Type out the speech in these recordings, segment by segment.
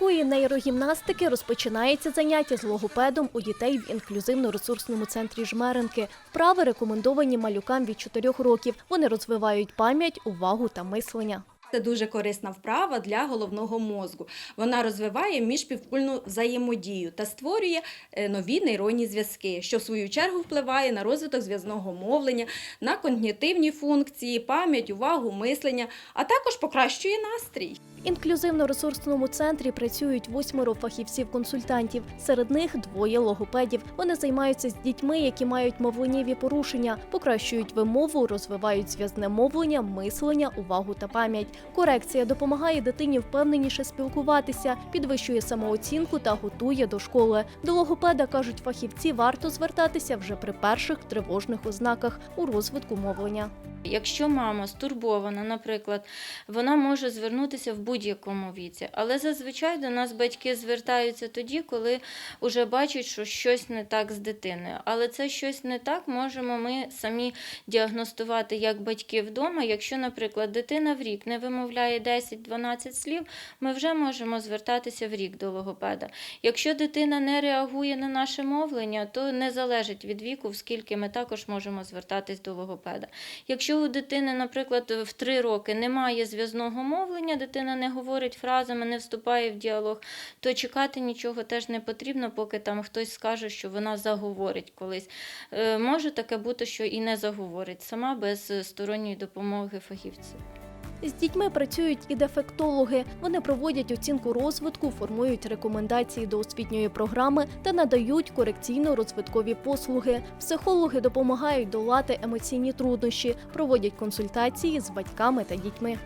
такої нейрогімнастики розпочинається заняття з логопедом у дітей в інклюзивно-ресурсному центрі Жмеренки. Вправи рекомендовані малюкам від 4 років. Вони розвивають пам'ять, увагу та мислення. Це дуже корисна вправа для головного мозку. Вона розвиває міжпівкульну взаємодію та створює е, нові нейронні зв'язки, що в свою чергу впливає на розвиток зв'язного мовлення, на когнітивні функції, пам'ять, увагу, мислення, а також покращує настрій. Інклюзивно-ресурсному центрі працюють восьмеро фахівців-консультантів. Серед них двоє логопедів. Вони займаються з дітьми, які мають мовленнєві порушення, покращують вимову, розвивають зв'язне мовлення, мислення, увагу та пам'ять. Корекція допомагає дитині впевненіше спілкуватися, підвищує самооцінку та готує до школи. До логопеда кажуть фахівці, варто звертатися вже при перших тривожних ознаках у розвитку мовлення. Якщо мама стурбована, наприклад, вона може звернутися в будь-якому віці, але зазвичай до нас батьки звертаються тоді, коли вже бачать, що щось не так з дитиною. Але це щось не так можемо ми самі діагностувати як батьки вдома. Якщо, наприклад, дитина в рік не вимовляє 10-12 слів, ми вже можемо звертатися в рік до логопеда. Якщо дитина не реагує на наше мовлення, то не залежить від віку, скільки ми також можемо звертатись до логопеда. Якщо у дитини, наприклад, в 3 роки немає зв'язного мовлення, дитина не говорить фразами, не вступає в діалог, то чекати нічого теж не потрібно, поки там хтось скаже, що вона заговорить колись. Е, Може таке бути, що і не заговорить сама без сторонньої допомоги фахівців. З дітьми працюють і дефектологи. Вони проводять оцінку розвитку, формують рекомендації до освітньої програми та надають корекційно-розвиткові послуги. Психологи допомагають долати емоційні труднощі, проводять консультації з батьками та дітьми.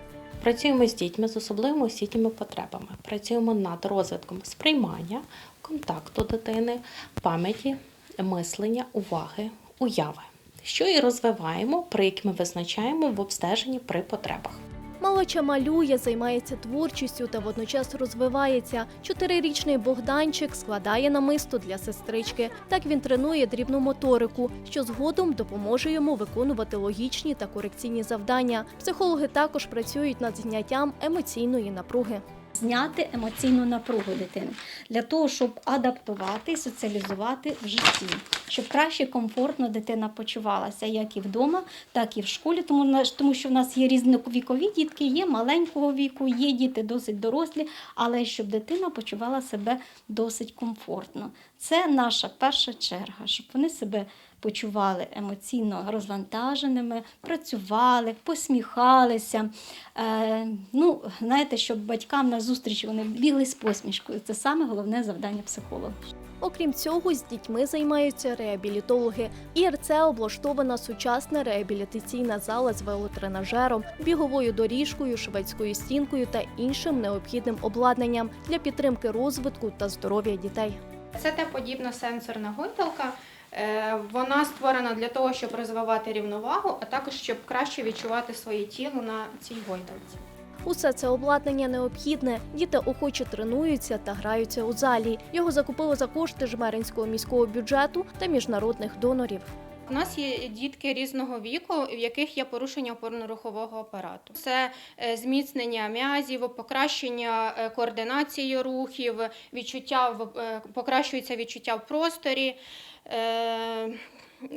Працюємо з дітьми з особливими освітніми потребами. Працюємо над розвитком сприймання, контакту дитини, пам'яті, мислення, уваги, уяви, що і розвиваємо, при які ми визначаємо в обстеженні при потребах. Малеча малює, займається творчістю та водночас розвивається. Чотирирічний Богданчик складає намисто для сестрички. Так він тренує дрібну моторику, що згодом допоможе йому виконувати логічні та корекційні завдання. Психологи також працюють над зняттям емоційної напруги. Зняти емоційну напругу дитини для того, щоб адаптувати і соціалізувати в житті, щоб краще комфортно дитина почувалася як і вдома, так і в школі. Тому тому що в нас є різновікові дітки, є маленького віку, є діти досить дорослі, але щоб дитина почувала себе досить комфортно. Це наша перша черга, щоб вони себе почували емоційно розвантаженими, працювали, посміхалися. Е, ну, знаєте, щоб батькам на зустріч вони бігли з посмішкою. Це саме головне завдання психолога. Окрім цього, з дітьми займаються реабілітологи. ІРЦ облаштована сучасна реабілітаційна зала з велотренажером, біговою доріжкою, шведською стінкою та іншим необхідним обладнанням для підтримки розвитку та здоров'я дітей. Це Т-подібна сенсорна гойдалка. Е, Вона створена для того, щоб розвивати рівновагу, а також щоб краще відчувати своє тіло на цій гойдалці. Усе це обладнання необхідне. Діти охоче тренуються та граються у залі. Його закупили за кошти жмеринського міського бюджету та міжнародних донорів. У нас є дітки різного віку, в яких є порушення опорно-рухового апарату. Це е, зміцнення м'язів, покращення е, координації рухів, відчуття в е, покращується відчуття в просторі,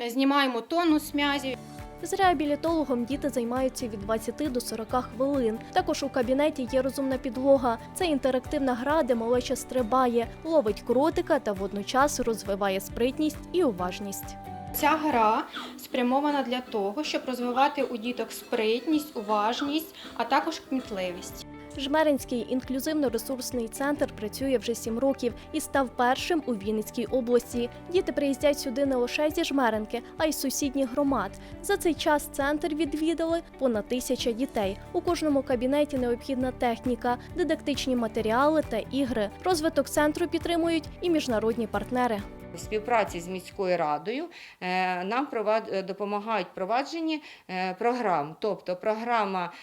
знімаємо тонус м'язів. З реабілітологом діти займаються від 20 до 40 хвилин. Також у кабінеті є розумна підлога. Це інтерактивна гра, де малеча стрибає, ловить кротика та водночас розвиває спритність і уважність. Ця гра спрямована для того, щоб розвивати у діток спритність, уважність, а також кмітливість. Жмеринський інклюзивно-ресурсний центр працює вже сім років і став першим у Вінницькій області. Діти приїздять сюди не лише зі Жмеринки, а й з сусідніх громад. За цей час центр відвідали понад тисяча дітей. У кожному кабінеті необхідна техніка, дидактичні матеріали та ігри. Розвиток центру підтримують і міжнародні партнери. У співпраці з міською радою е, нам е, допомагають впровадженні е, програм, тобто програма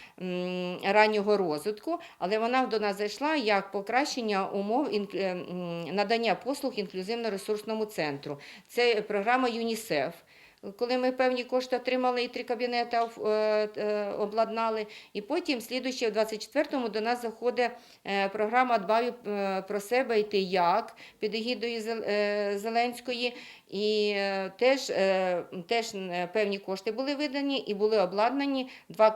раннього розвитку, але вона до нас зайшла як покращення умов надання послуг інклюзивно-ресурсному центру. Це програма ЮНІСЕФ. Коли ми певні кошти отримали і три кабінети е, е, обладнали. І потім, слідуючи в 24-му, до нас заходить е, програма Дбаю про себе і ти як під егідою Зеленської. І теж, теж певні кошти були видані і були обладнані два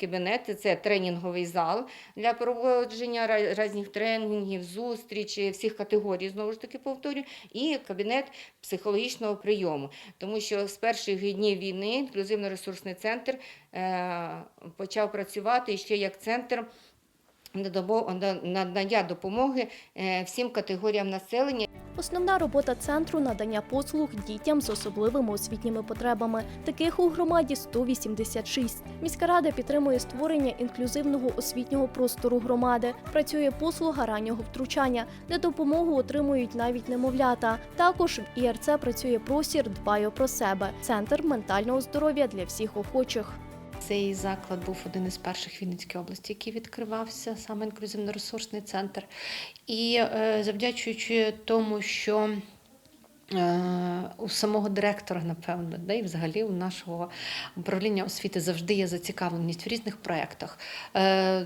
кабінети. Це тренінговий зал для проводження різних тренінгів, зустрічей, всіх категорій, знову ж таки повторюю, і кабінет психологічного прийому. Тому що з перших днів війни інклюзивно-ресурсний центр е, почав працювати ще як центр надання допомоги е, всім категоріям населення. Основна робота центру надання послуг дітям з особливими освітніми потребами. Таких у громаді 186. Міська рада підтримує створення інклюзивного освітнього простору громади. Працює послуга раннього втручання, де допомогу отримують навіть немовлята. Також в ІРЦ працює простір Дбаю про себе центр ментального здоров'я для всіх охочих. Цей заклад був один із перших Вінницькій області, який відкривався саме інклюзивно-ресурсний центр. І е, завдячуючи тому, що у самого директора, напевно, да, і взагалі у нашого управління освіти завжди є зацікавленість в різних проєктах. Е,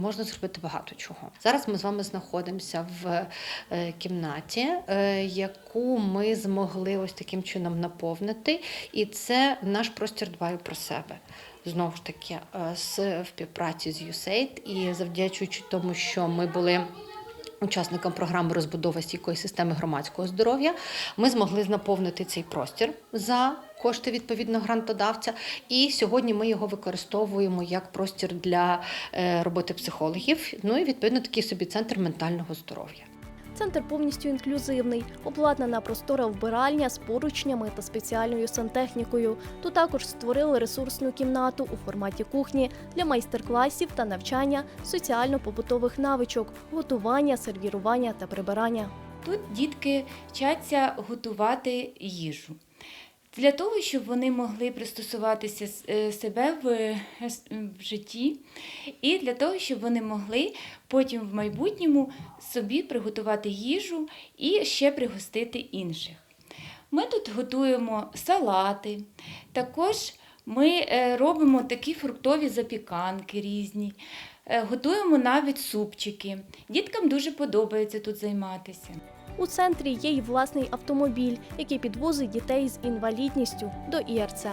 можна зробити багато чого. Зараз ми з вами знаходимося в е, кімнаті, е, яку ми змогли ось таким чином наповнити, і це наш простір дбаю про себе. Знову ж таки, е, з співпраці з USAID і завдячуючи тому, що ми були. Учасникам програми розбудова стійкої системи громадського здоров'я ми змогли наповнити цей простір за кошти відповідно грантодавця. І сьогодні ми його використовуємо як простір для е, роботи психологів. Ну і відповідно такий собі центр ментального здоров'я. Центр повністю інклюзивний, обладнана простора вбиральня з поручнями та спеціальною сантехнікою. Тут також створили ресурсну кімнату у форматі кухні для майстер-класів та навчання соціально-побутових навичок, готування, сервірування та прибирання. Тут дітки вчаться готувати їжу. Для того, щоб вони могли пристосуватися е, себе в, е, в житті, і для того, щоб вони могли потім в майбутньому собі приготувати їжу і ще пригостити інших. Ми тут готуємо салати, також ми е, робимо такі фруктові запіканки різні, готуємо навіть супчики. Діткам дуже подобається тут займатися. У центрі є й власний автомобіль, який підвозить дітей з інвалідністю до ІРЦ.